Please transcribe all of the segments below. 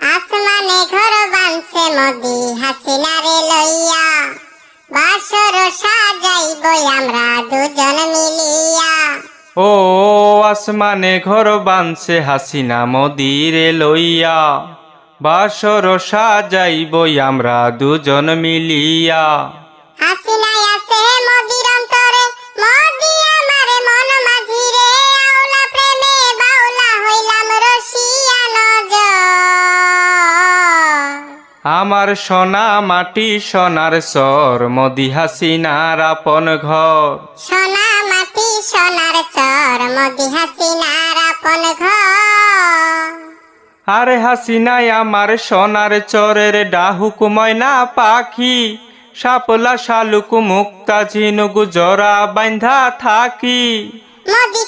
আসমানে ঘর বানছে মোদি হাসিনারে লইয়া। বাসর সাজাইব আমরা দুজন মিলিয়া। ও আসমানে ঘর বানছে হাসিনা মদিরে লইয়া। বাসর সাজাইবই আমরা দুজন মিলিয়া। আমার সোনা মাটি সোনার সর মদি হাসিনার আপন ঘর। সোনা মাটি সোনার চর মোদি হাসিনার আপন ঘর। আরে হাসিনাই আমার সোনার চরের ডাহুক ময়না পাখি। সাপলা শালুক মুক্তা ঝিনুক জরা বান্ধা থাকি। মোদি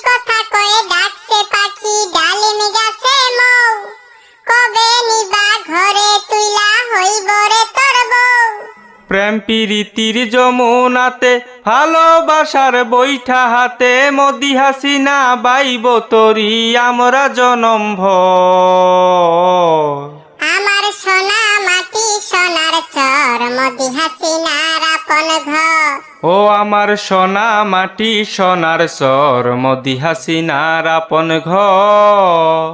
প্রেম প্রীতির যমুনাতে ভালোবাসার বৈঠা হাতে মদি হাসিনা বাইব তরি আমরা জনম। আমার সোনা মাটি সোনার চর মোদি হাসিনার আপন ঘর ও আমার সোনা মাটি সোনার সর মদি হাসিনার আপন ঘর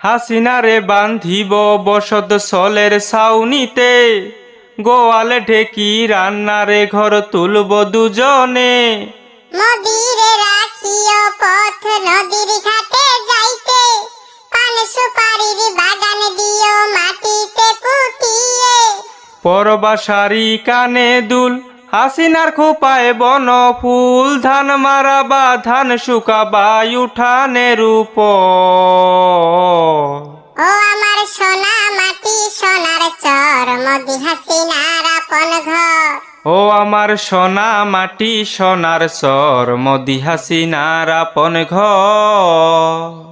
হাসিনারে বান্ধিব বসত সলের ছাউনিতে গোয়ালে ঢেকি রান্নারে ঘর তুলব দুজনে। নদীরে রাখিও পথ নদীর ঘাটে যাইতে। পান সুপারির বাগান দিও মাটিতে পুঁতিয়ে। পরবাসারি কানে দুল হাসিনার খোপায় বন ফুল ধান মারাবা ধান শুকাবা উঠানের উপর ও আমার সোনা মাটি সোনার চর মোদি ঘর ও আমার সোনা মাটি সোনার সর মদি হাসিনার আপন ঘর।